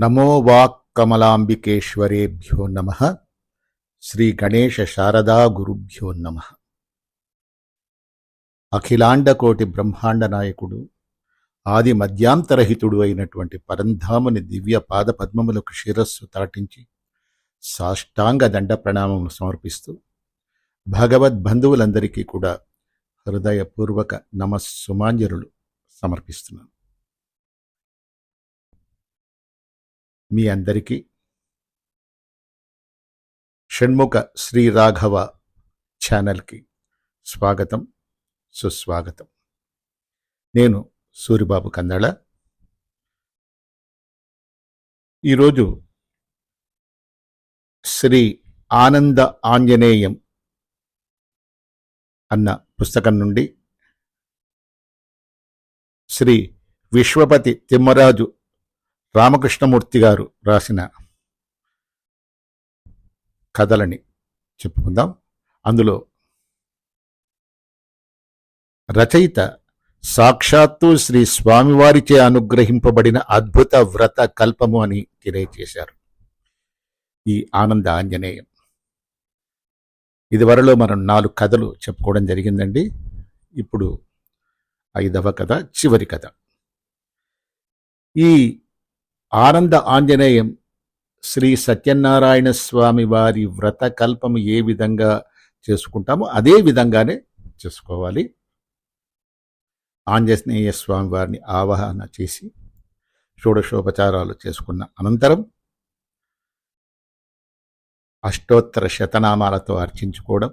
నమో walk కమలాంబికేశ్వరేభ్యో నమ. శ్రీ గణేశ శారదా గురుభ్యో నమ. అఖిలాండకోటి బ్రహ్మాండ నాయకుడు ఆది మధ్యాంతరహితుడు అయినటువంటి పరంధాముని దివ్య పాద పద్మములకు శిరస్సు తాటించి సాష్టాంగ దండ ప్రణామములు సమర్పిస్తూ భగవద్ బంధువులందరికీ కూడా హృదయపూర్వక నమస్సుమాంజరులు సమర్పిస్తున్నాను. మీ అందరికీ షణ్ముఖ శ్రీ రాఘవ ఛానల్కి స్వాగతం సుస్వాగతం. నేను సూరిబాబు కందళ. ఈరోజు శ్రీ ఆనంద ఆంజనేయం అన్న పుస్తకం నుండి శ్రీ విశ్వపతి తిమ్మరాజు రామకృష్ణమూర్తి గారు రాసిన కథలని చెప్పుకుందాం. అందులో రచయిత సాక్షాత్తు శ్రీ స్వామివారిచే అనుగ్రహింపబడిన అద్భుత వ్రత కల్పము అని తెలియచేశారు ఈ ఆనంద ఆంజనేయం. ఇదివరలో మనం నాలుగు కథలు చెప్పుకోవడం జరిగిందండి. ఇప్పుడు ఐదవ కథ చివరి కథ. ఈ ఆనంద ఆంజనేయం శ్రీ సత్యనారాయణ స్వామి వారి వ్రత కల్పము ఏ విధంగా చేసుకుంటామో అదే విధంగానే చేసుకోవాలి. ఆంజనేయ స్వామి వారిని ఆవాహన చేసి షోడశోపచారాలు చేసుకున్న అనంతరం అష్టోత్తర శతనామాలతో అర్చించుకోవడం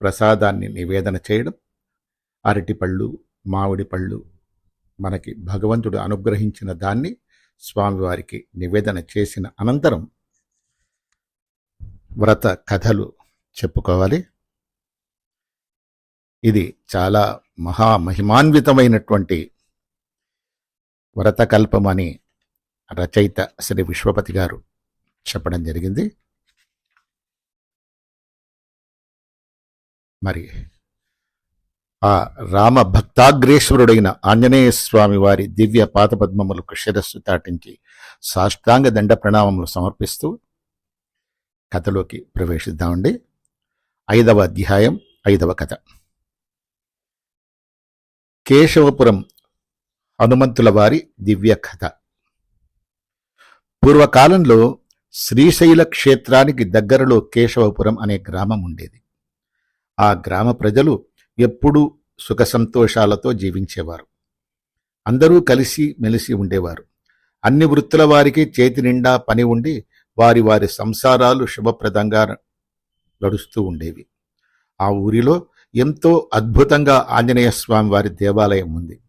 ప్రసాదాన్ని నివేదన చేయడం అరటిపళ్ళు మామిడి పళ్ళు మనకి భగవంతుడు అనుగ్రహించిన దాన్ని స్వామివారికి నివేదన చేసిన అనంతరం వ్రత కథలు చెప్పుకోవాలి. ఇది చాలా మహామహిమాన్వితమైనటువంటి వ్రతకల్పం అని రచయిత శ్రీ విశ్వపతి గారు చెప్పడం జరిగింది. మరి ఆ రామ భక్తాగ్రేశ్వరుడైన ఆంజనేయ స్వామి వారి దివ్య పాదపద్మములకు శిరస్సు తాటించి సాష్టాంగ దండ ప్రణామములు సమర్పిస్తూ కథలోకి ప్రవేశిద్దామండి. ఐదవ అధ్యాయం ఐదవ కథ. కేశవపురం హనుమంతుల వారి దివ్య కథ. పూర్వకాలంలో శ్రీశైల క్షేత్రానికి దగ్గరలో కేశవపురం అనే గ్రామం ఉండేది. ఆ గ్రామ ప్రజలు ఎప్పుడూ సుఖ సంతోషాలతో జీవించేవారు. అందరూ కలిసి మెలిసి ఉండేవారు. అన్ని వృత్తుల వారికి చేతి నిండా పని ఉండి వారి వారి సంసారాలు శుభప్రదంగా గడుస్తూ ఉండేవి. ఆ ఊరిలో ఎంతో అద్భుతంగా ఆంజనేయ స్వామి వారి దేవాలయం ఉంది.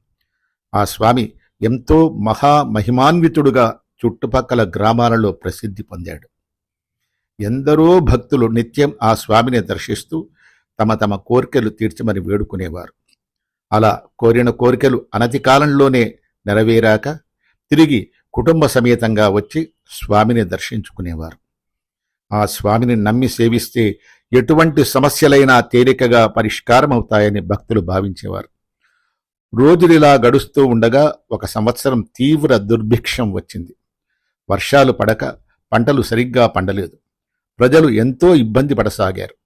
ఆ స్వామి ఎంతో మహా మహిమాన్వితుడుగా చుట్టుపక్కల గ్రామాలలో ప్రసిద్ధి పొందాడు. ఎందరో భక్తులు నిత్యం ఆ స్వామిని దర్శిస్తూ తమ తమ కోరికలు తీర్చమని వేడుకునేవారు. అలా కోరిన కోరికలు అనతి కాలంలోనే నెరవేరాక తిరిగి కుటుంబ సమేతంగా వచ్చి స్వామిని దర్శించుకునేవారు. ఆ స్వామిని నమ్మి సేవిస్తే ఎటువంటి సమస్యలైనా తేలికగా పరిష్కారమవుతాయని భక్తులు భావించేవారు. రోజులిలా గడుస్తూ ఉండగా ఒక సంవత్సరం తీవ్ర దుర్భిక్షం వచ్చింది. వర్షాలు పడక పంటలు సరిగ్గా పండలేదు. ప్రజలు ఎంతో ఇబ్బంది పడసాగారు.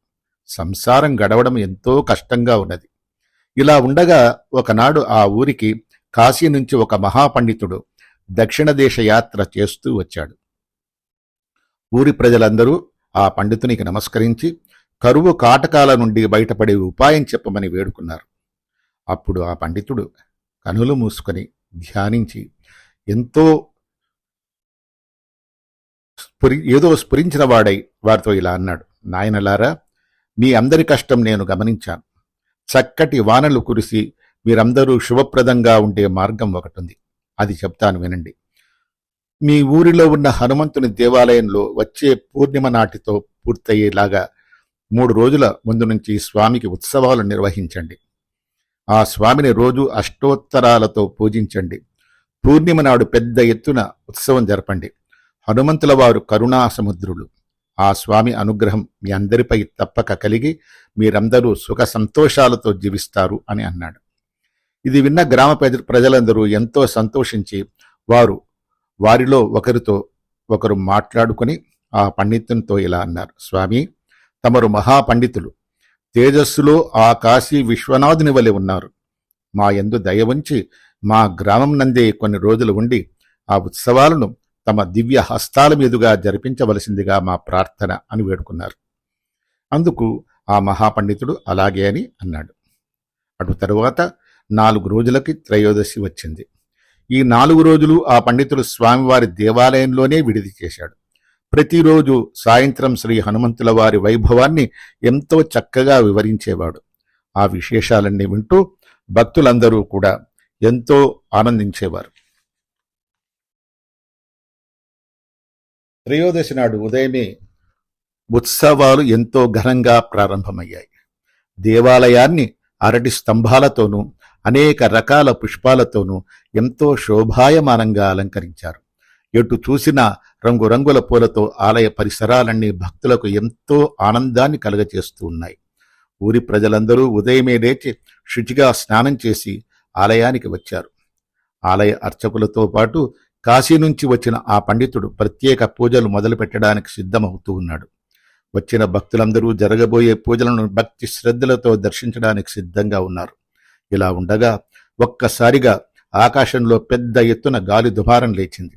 సంసారం గడవడం ఎంతో కష్టంగా ఉన్నది. ఇలా ఉండగా ఒకనాడు ఆ ఊరికి కాశీ నుంచి ఒక మహాపండితుడు దక్షిణ దేశ యాత్ర చేస్తూ వచ్చాడు. ఊరి ప్రజలందరూ ఆ పండితునికి నమస్కరించి కరువు కాటకాల నుండి బయటపడే ఉపాయం చెప్పమని వేడుకున్నారు. అప్పుడు ఆ పండితుడు కనులు మూసుకొని ధ్యానించి ఎంతో స్ఫురి ఏదో స్ఫురించిన వాడై వారితో ఇలా అన్నాడు. నాయనలారా మీ అందరి కష్టం నేను గమనించాను. చక్కటి వానలు కురిసి మీరందరూ శుభప్రదంగా ఉండే మార్గం ఒకటుంది. అది చెప్తాను వినండి. మీ ఊరిలో ఉన్న హనుమంతుని దేవాలయంలో వచ్చే పూర్ణిమ నాటితో పూర్తయ్యేలాగా మూడు రోజుల ముందు నుంచి స్వామికి ఉత్సవాలు నిర్వహించండి. ఆ స్వామిని రోజు అష్టోత్తరాలతో పూజించండి. పూర్ణిమ నాడు పెద్ద ఎత్తున ఉత్సవం జరపండి. హనుమంతుల వారు కరుణా సముద్రులు ఆ స్వామి అనుగ్రహం మీ అందరిపై తప్పక కలిగి మీరందరూ సుఖ సంతోషాలతో జీవిస్తారు అని అన్నాడు. ఇది విన్న గ్రామ ప్రజలందరూ ఎంతో సంతోషించి వారు వారిలో ఒకరితో ఒకరు మాట్లాడుకొని ఆ పండితునితో ఇలా అన్నారు. స్వామి తమరు మహాపండితులు తేజస్సులో ఆ కాశీ విశ్వనాథుని వలె ఉన్నారు. మా యందు దయ ఉంచి మా గ్రామం నందే కొన్ని రోజులు ఉండి ఆ ఉత్సవాలను తమ దివ్య హస్తాల మీదుగా జరిపించవలసిందిగా మా ప్రార్థన అని వేడుకున్నారు. అందుకు ఆ మహాపండితుడు అలాగే అని అన్నాడు. అటు తరువాత నాలుగు రోజులకి త్రయోదశి వచ్చింది. ఈ నాలుగు రోజులు ఆ పండితుడు స్వామివారి దేవాలయంలోనే విడిది చేశాడు. ప్రతిరోజు సాయంత్రం శ్రీ హనుమంతుల వారి వైభవాన్ని ఎంతో చక్కగా వివరించేవాడు. ఆ విశేషాలన్నీ వింటూ భక్తులందరూ కూడా ఎంతో ఆనందించేవారు. త్రయోదశి నాడు ఉదయమే ఉత్సవాలు ఎంతో ఘనంగా ప్రారంభమయ్యాయి. దేవాలయాన్ని అరటి స్తంభాలతోనూ అనేక రకాల పుష్పాలతోనూ ఎంతో శోభాయమానంగా అలంకరించారు. ఎటు చూసినా రంగురంగుల పూలతో ఆలయ పరిసరాలన్నీ భక్తులకు ఎంతో ఆనందాన్ని కలుగచేస్తూ ఉన్నాయి. ఊరి ప్రజలందరూ ఉదయమే లేచి శుచిగా స్నానం చేసి ఆలయానికి వచ్చారు. ఆలయ అర్చకులతో పాటు కాశీ నుంచి వచ్చిన ఆ పండితుడు ప్రత్యేక పూజలు మొదలుపెట్టడానికి సిద్ధమవుతూ ఉన్నాడు. వచ్చిన భక్తులందరూ జరగబోయే పూజలను భక్తి శ్రద్ధలతో దర్శించడానికి సిద్ధంగా ఉన్నారు. ఇలా ఉండగా ఒక్కసారిగా ఆకాశంలో పెద్ద ఎత్తున గాలి దుమారం లేచింది.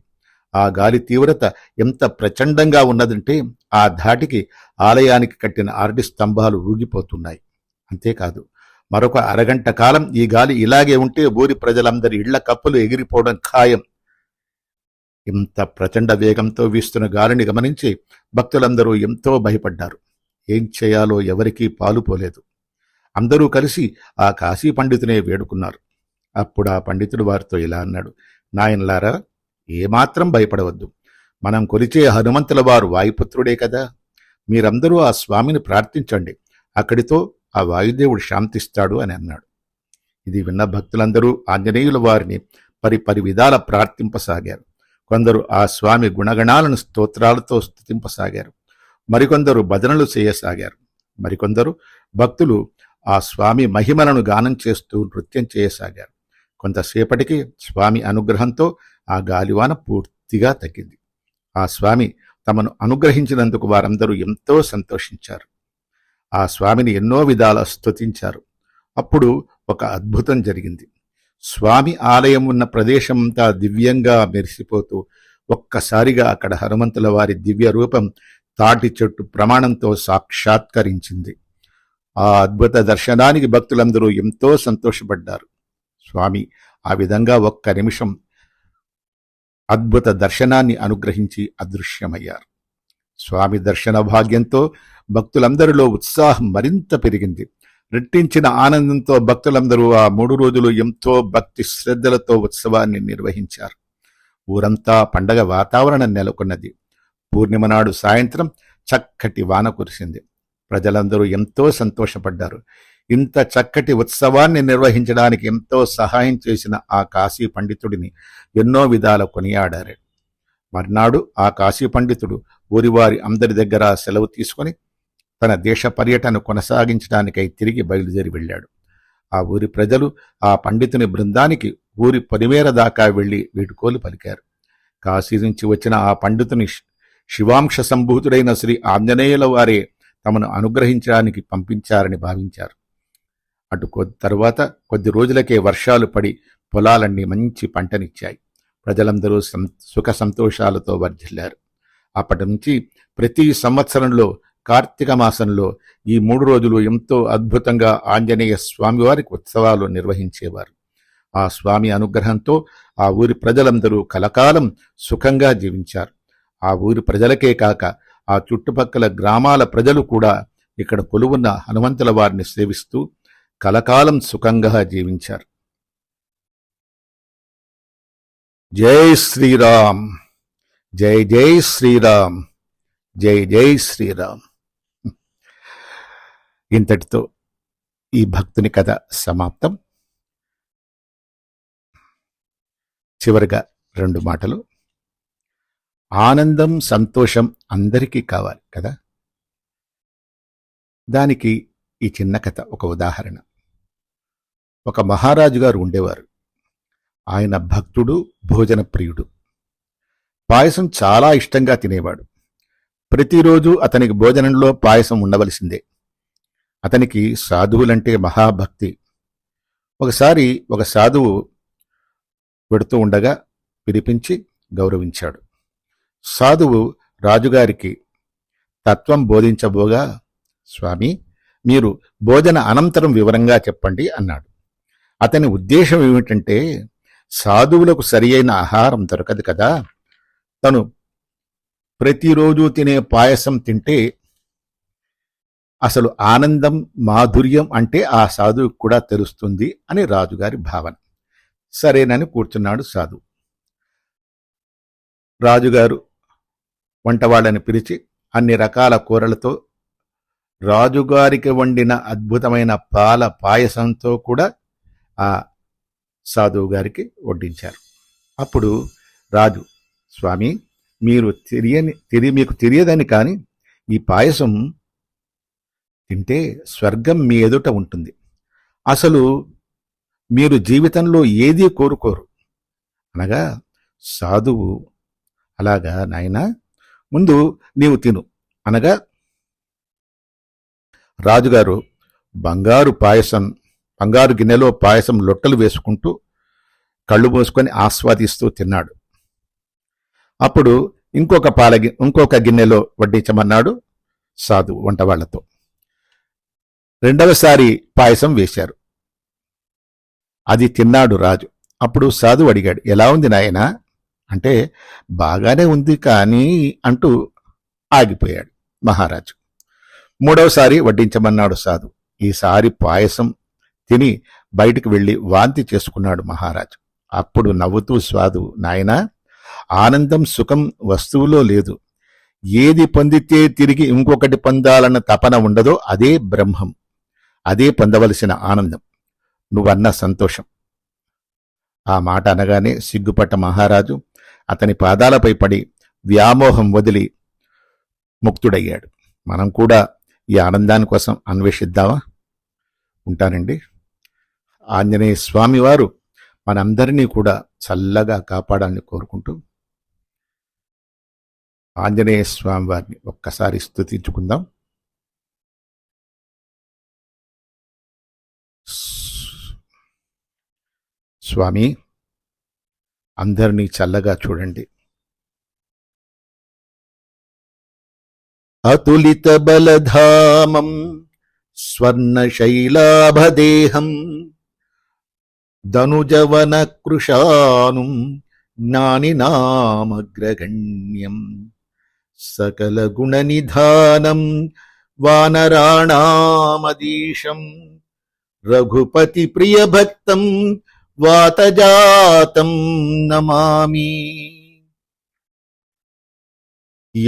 ఆ గాలి తీవ్రత ఎంత ప్రచండంగా ఉన్నదంటే ఆ ధాటికి ఆలయానికి కట్టిన అరటి స్తంభాలు ఊగిపోతున్నాయి. అంతేకాదు మరొక అరగంట కాలం ఈ గాలి ఇలాగే ఉంటే ఊరి ప్రజలందరి ఇళ్ళ కప్పులు ఎగిరిపోవడం ఖాయం. ఇంత ప్రచండ వేగంతో వీస్తున్న గాలిని గమనించి భక్తులందరూ ఎంతో భయపడ్డారు. ఏం చేయాలో ఎవరికీ పాలుపోలేదు అందరూ కలిసి ఆ కాశీ పండితునే వేడుకున్నారు. అప్పుడు ఆ పండితుడు వారితో ఇలా అన్నాడు నాయనలారా ఏమాత్రం భయపడవద్దు. మనం కొలిచే హనుమంతుల వారు వాయుపుత్రుడే కదా. మీరందరూ ఆ స్వామిని ప్రార్థించండి. అక్కడితో ఆ వాయుదేవుడు శాంతిస్తాడు అని అన్నాడు. ఇది విన్న భక్తులందరూ ఆంజనేయుల వారిని పరి పరి విధాల ప్రార్థింపసాగారు. కొందరు ఆ స్వామి గుణగణాలను స్తోత్రాలతో స్థుతింపసాగారు. మరికొందరు భజనలు చేయసాగారు. మరికొందరు భక్తులు ఆ స్వామి మహిమలను గానం చేస్తూ నృత్యం చేయసాగారు. కొంతసేపటికి స్వామి అనుగ్రహంతో ఆ గాలివాన పూర్తిగా తగ్గింది. ఆ స్వామి తమను అనుగ్రహించినందుకు వారందరూ ఎంతో సంతోషించారు. ఆ స్వామిని ఎన్నో విధాల స్తుతించారు. అప్పుడు ఒక అద్భుతం జరిగింది. స్వామి ఆలయం ఉన్న ప్రదేశమంతా దివ్యంగా మెరిసిపోతూ ఒక్కసారిగా అక్కడ హనుమంతుల వారి దివ్య రూపం తాటి చెట్టు ప్రమాణంతో సాక్షాత్కరించింది. ఆ అద్భుత దర్శనానికి భక్తులందరూ ఎంతో సంతోషపడ్డారు. స్వామి ఆ విధంగా ఒక్క నిమిషం అద్భుత దర్శనాన్ని అనుగ్రహించి అదృశ్యమయ్యారు. స్వామి దర్శన భాగ్యంతో భక్తులందరిలో ఉత్సాహం మరింత పెరిగింది. రెట్టించిన ఆనందంతో భక్తులందరూ ఆ మూడు రోజులు ఎంతో భక్తి శ్రద్ధలతో ఉత్సవాన్ని నిర్వహించారు. ఊరంతా పండగ వాతావరణం నెలకొన్నది. పూర్ణిమ నాడు సాయంత్రం చక్కటి వాన కురిసింది. ప్రజలందరూ ఎంతో సంతోషపడ్డారు. ఇంత చక్కటి ఉత్సవాన్ని నిర్వహించడానికి ఎంతో సహాయం చేసిన ఆ కాశీ పండితుడిని ఎన్నో విధాల కొనియాడారు. మర్నాడు ఆ కాశీ పండితుడు ఊరివారి అందరి దగ్గర సెలవు తీసుకొని తన దేశ పర్యటన కొనసాగించడానికై తిరిగి బయలుదేరి వెళ్ళాడు. ఆ ఊరి ప్రజలు ఆ పండితుని బృందానికి ఊరి పొలిమేర దాకా వెళ్ళి వీడుకోలు పలికారు. కాశీ నుంచి వచ్చిన ఆ పండితుని శివాంశ సంభూతుడైన శ్రీ ఆంజనేయుల వారే తమను అనుగ్రహించడానికి పంపించారని భావించారు. అటు కొద్ది తరువాత కొద్ది రోజులకే వర్షాలు పడి పొలాలన్నీ మంచి పంటనిచ్చాయి. ప్రజలందరూ సం- సుఖ సంతోషాలతో వర్ధిల్లారు. అప్పటి నుంచి ప్రతి సంవత్సరంలో కార్తీక మాసంలో ఈ మూడు రోజులు ఎంతో అద్భుతంగా ఆంజనేయ స్వామివారికి ఉత్సవాలు నిర్వహించేవారు. ఆ స్వామి అనుగ్రహంతో ఆ ఊరి ప్రజలందరూ కలకాలం సుఖంగా జీవించారు. ఆ ఊరి ప్రజలకే కాక ఆ చుట్టుపక్కల గ్రామాల ప్రజలు కూడా ఇక్కడ కొలువున్న హనుమంతుల వారిని సేవిస్తూ కలకాలం సుఖంగా జీవించారు. జై శ్రీరామ్! జై జై శ్రీరామ్! జై జై శ్రీరామ్! ఇంతటితో ఈ భక్తుని కథ సమాప్తం. చివరిగా రెండు మాటలు. ఆనందం సంతోషం అందరికీ కావాలి కదా? దానికి ఈ చిన్న కథ ఒక ఉదాహరణ. ఒక మహారాజు గారు ఉండేవారు. ఆయన భక్తుడు భోజన ప్రియుడు. పాయసం చాలా ఇష్టంగా తినేవాడు. ప్రతిరోజు అతనికి భోజనంలో పాయసం ఉండవలసిందే. అతనికి సాధువులంటే మహాభక్తి. ఒకసారి ఒక సాధువు పెడుతూ ఉండగా పిలిపించి గౌరవించాడు. సాధువు రాజుగారికి తత్వం బోధించబోగా స్వామి మీరు భోజన అనంతరం వివరంగా చెప్పండి అన్నాడు. అతని ఉద్దేశం ఏమిటంటే సాధువులకు సరి అయిన ఆహారం దొరకదు కదా. తను ప్రతిరోజు తినే పాయసం తింటే అసలు ఆనందం మాధుర్యం అంటే ఆ సాధువుకు కూడా తెలుస్తుంది అని రాజుగారి భావన. సరేనని కూర్చున్నాడు సాధువు. రాజుగారు వంటవాళ్ళని పిలిచి అన్ని రకాల కూరలతో రాజుగారికి వండిన అద్భుతమైన పాల పాయసంతో కూడా ఆ సాధువు గారికి వడ్డించారు. అప్పుడు రాజు స్వామి మీరు తెలియని తెలియ మీకు తెలియదని కానీ ఈ పాయసం తింటే స్వర్గం మీ ఎదుట ఉంటుంది. అసలు మీరు జీవితంలో ఏదీ కోరుకోరు. అనగా సాధువు అలాగా నాయనా ముందు నీవు తిను. అనగా రాజుగారు బంగారు పాయసం బంగారు గిన్నెలో పాయసం లొట్టలు వేసుకుంటూ కళ్ళు మూసుకొని ఆస్వాదిస్తూ తిన్నాడు. అప్పుడు ఇంకొక పాల ఇంకొక గిన్నెలో వడ్డించమన్నాడు సాధు వంటవాళ్ళతో. రెండవసారి పాయసం వేశారు. అది తిన్నాడు రాజు. అప్పుడు సాధు అడిగాడు ఎలా ఉంది నాయనా? అంటే బాగానే ఉంది కానీ అంటూ ఆగిపోయాడు మహారాజు. మూడవసారి వడ్డించమన్నాడు సాధు ఈసారి పాయసం తిని బయటికి వెళ్ళి వాంతి చేసుకున్నాడు మహారాజు. అప్పుడు నవ్వుతూ సాధు నాయనా ఆనందం సుఖం వస్తువులో లేదు. ఏది పొందితే తిరిగి ఇంకొకటి పొందాలన్న తపన ఉండదో అదే బ్రహ్మం. అదే పొందవలసిన ఆనందం. నువ్వన్న సంతోషం. ఆ మాట అనగానే సిగ్గుపట్ట మహారాజు అతని పాదాలపై పడి వ్యామోహం వదిలి ముక్తుడయ్యాడు. మనం కూడా ఈ ఆనందాని కోసం అన్వేషిద్దామా? ఉంటానండి. ఆంజనేయ స్వామి వారు మనందరినీ కూడా చల్లగా కాపాడాలని కోరుకుంటూ ఆంజనేయ స్వామి వారిని ఒక్కసారి స్థుతించుకుందాం స్వామి అందరినీ చల్లగా చూడండి. అతులిత బలధామం స్వర్ణశైలాభదేహం ధనుజవన కృషానుం జ్ఞానినామగ్రగణ్యం సకల గుణనిధానం వానరాణామదీశం రఘుపతి ప్రియభక్తం వాతజాతం నమామి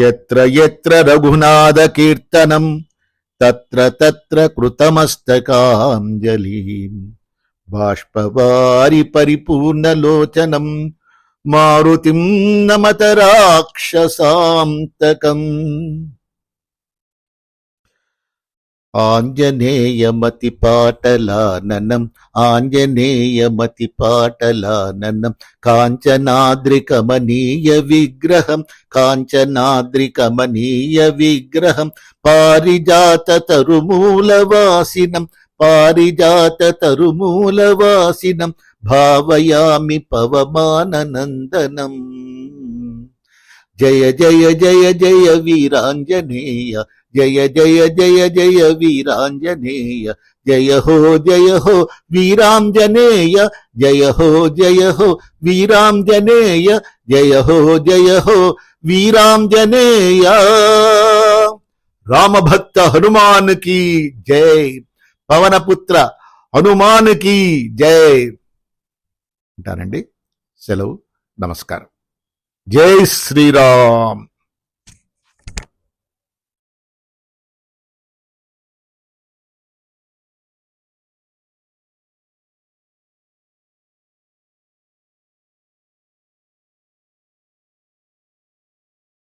ఎత్ర ఎత్ర రఘునాథ కీర్తనం తత్ర తత్ర కృతమస్తకాంజలి బాష్పవారి పరిపూర్ణలోచనం మారుతిం నమత రాక్షసాంతకం ఆంజనేయమతి పాటలాననం ఆంజనేయమతి పాటలాననం కాంచనాద్రికమనీయ విగ్రహం కాంచనాద్రికమనీయ విగ్రహం. పారిజాత తరుమూలవాసినం పారిజాత తరుమూలవాసినం. భావయామి పవమాననందనం. జయ జయ జయ జయ వీరాంజనేయ జయ జయ జయ జయ వీరాంజనేయ జయ హో జయ హో వీరాంజనేయ జయ హో జయ హో వీరాంజనేయ జయ హో జయ హో వీరాంజనేయ. రామభక్త హనుమాన్కి జై పవనపుత్ర హనుమాన్కి జై. అంటారండి సెలవు నమస్కారం. జై శ్రీరామ్.